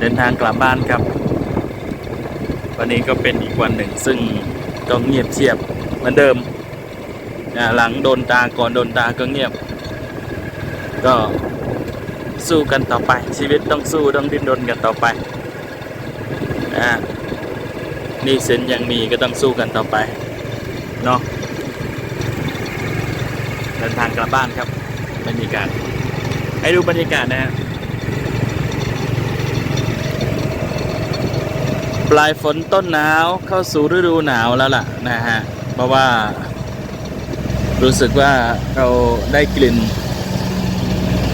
เดินทางกลับบ้านครับ วันนี้ก็เป็นอีกวันหนึ่งซึ่งก็เงียบเชียบเหมือนเดิมหลังโดนตาก่อนโดนตาก็เงียบ ก็สู้กันต่อไป ชีวิตต้องสู้ต้องดิ้นรนกันต่อไปอ่านี่สินยังมีก็ต้องสู้กันต่อไปเนาะเดินทางกลับบ้านครับบรรยากาศให้ดูบรรยากาศนะฮะ ปลายฝนต้นหนาวเข้าสู่ฤดูหนาวแล้วล่ะนะฮะ เพราะว่า รู้สึกว่าเราได้กลิ่น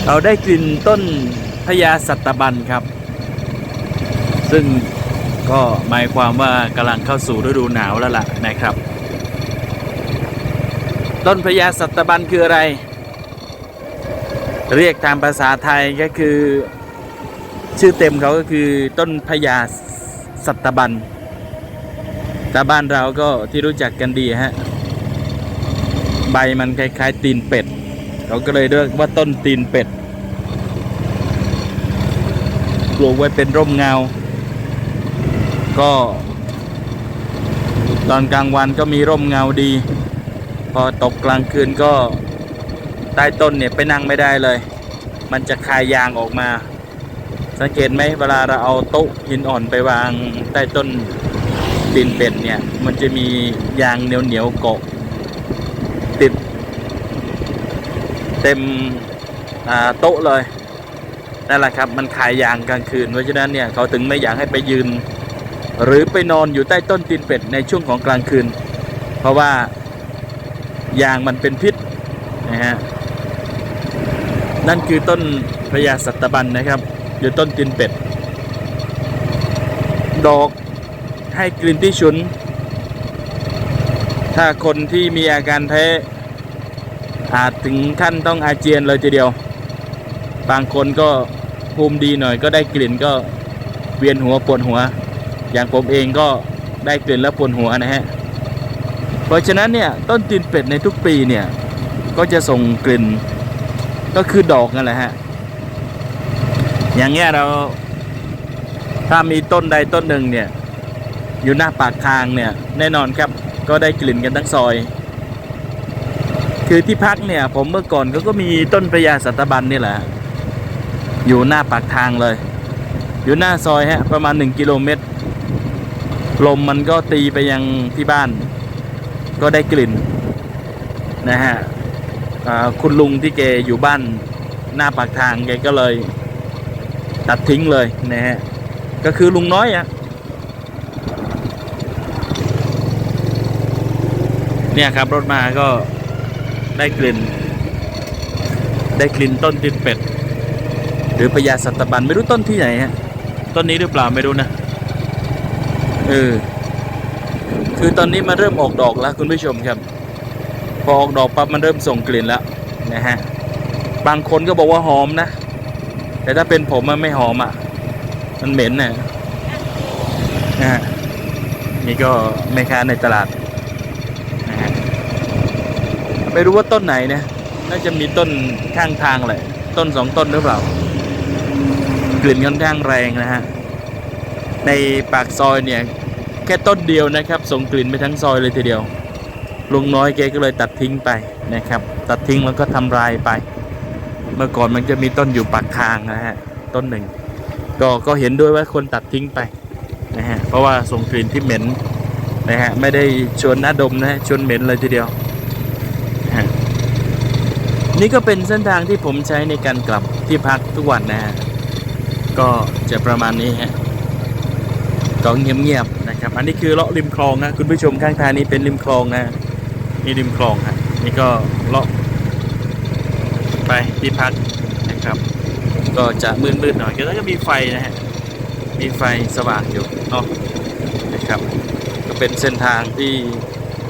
เราได้กลิ่นต้นพญาสัตบันครับ ซึ่งก็หมายความว่ากำลังเข้าสู่ฤดูหนาวแล้วล่ะนะครับ ต้นพญาสัตบันคืออะไร เรียกตามภาษาไทยก็คือ ชื่อเต็มเขาก็คือต้นพญา สัตบันแต่บ้านเราก็ที่รู้จักกันดีฮะ ใบมันคล้ายๆ ตีนเป็ดเราก็เลยเรียกว่าต้นตีนเป็ด ปลูกไว้เป็นร่มเงา ก็ ตอนกลางวันก็มีร่มเงาดี พอตกกลางคืนก็ใต้ต้นเนี่ยไปนั่งไม่ได้เลย มันจะคายยางออกมา สังเกตไหมเวลาเราเอาโต๊ะหินอ่อนไปวางใต้ต้นตีนเป็ดเนี่ย มันจะมียางเหนียวเหนียวๆเกาะติด เต็มโต๊ะเลยนั่นแหละครับมันขายยางกลางคืนเพราะฉะนั้นเนี่ยเขาถึงไม่อยากให้ไปยืน หรือไปนอนอยู่ใต้ต้นตีนเป็ดในช่วงของกลางคืน เพราะว่ายางมันเป็นพิษนะฮะนั่นคือต้นพญาสัตบันนะครับ อยู่ต้นตีนเป็ด ดอกให้กลิ่นที่ฉุน ถ้าคนที่มีอาการแพ้อาจถึงขั้นต้องอาเจียนเลยทีเดียว บางคนก็ภูมิดีหน่อยก็ได้กลิ่นก็เวียนหัวปวดหัว อย่างผมเองก็ได้กลิ่นแล้วปวดหัวนะฮะ เพราะฉะนั้นเนี่ยต้นตีนเป็ดในทุกปีเนี่ยก็จะส่งกลิ่นก็คือดอกนั่นแหละฮะ อย่างเงี้ยเรา ถ้ามีต้นใดต้นหนึ่งเนี่ย อยู่หน้าปากทางเนี่ย แน่นอนครับก็ได้กลิ่นกันทั้งซอย คือที่พักเนี่ย ผมเมื่อก่อนเขาก็มีต้นพญาสัตบันนี่แหละ อยู่หน้าปากทางเลย อยู่หน้าซอยฮะ ประมาณ 1 กิโลเมตร ลมมันก็ตีไปยังที่บ้าน ก็ได้กลิ่น นะฮะคุณลุงที่แกอยู่บ้านหน้าปากทางแกก็เลย ตัดทิ้งเลยนะฮะก็คือลุงน้อยอะเนี่ยครับรถมาก็ได้กลิ่น ได้กลิ่นต้นตีนเป็ด หรือพญาสัตบันไม่รู้ต้นที่ไหนฮะต้นนี้หรือเปล่าไม่รู้นะเออคือตอนนี้มันเริ่มออกดอกแล้วคุณผู้ชมครับ พอออกดอกปั๊บมันเริ่มส่งกลิ่นแล้วนะฮะบางคนก็บอกว่าหอมนะ แต่ถ้าเป็นผมมันไม่หอมอะ มันเหม็นน่ะนะฮะนี่ก็แม่ค้าในตลาดนะฮะไม่รู้ว่าต้นไหนนะน่าจะมีต้นข้างทางแหละ ต้นสองต้นหรือเปล่า กลิ่นค่อนข้างแรงนะฮะ ในปากซอยเนี่ย แค่ต้นเดียวนะครับ ส่งกลิ่นไปทั้งซอยเลยทีเดียวลุงน้อยแกก็เลยตัดทิ้งไปนะครับ ตัดทิ้งแล้วก็ทำลายไป เมื่อก่อนมันจะมีต้นอยู่ปากทางนะฮะต้นหนึ่ง ก็ก็เห็นด้วยว่าคนตัดทิ้งไปนะฮะเพราะว่าส่งกลิ่นที่เหม็นนะฮะไม่ได้ชวนน่าดมนะฮะชวนเหม็นเลยทีเดียวนี่ก็เป็นเส้นทางที่ผมใช้ในการกลับที่พักทุกวันนะฮะก็จะประมาณนี้ฮะก็เงียบๆนะครับ อันนี้คือเลาะริมคลองนะคุณผู้ชมข้างทางนี้เป็นริมคลองนะนี่ริมคลองฮะนี่ก็เลาะ ไปที่พักนะครับ ก็จะมืดๆหน่อยก็จะมีไฟนะฮะมีไฟสว่างอยู่เนาะนะครับ ก็เป็นเส้นทางที่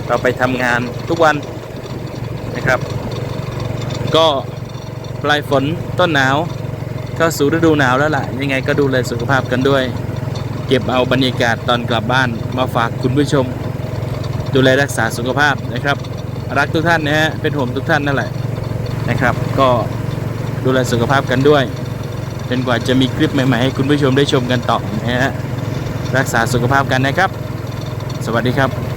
เราไปทำงานทุกวันนะครับ ก็ปลายฝนต้นหนาวเข้าสู่ฤดูหนาวแล้วล่ะ ยังไงก็ดูแลสุขภาพกันด้วย เก็บเอาบรรยากาศตอนกลับบ้านมาฝากคุณผู้ชม ดูแลรักษาสุขภาพนะครับ รักทุกท่านนะฮะเป็นห่วงทุกท่านนั่นแหละ นะครับ ก็ดูแลสุขภาพกันด้วยจนกว่าจะมีคลิปใหม่ๆให้คุณผู้ชมได้ชมกันต่อนะฮะรักษาสุขภาพกันนะครับ สวัสดีครับ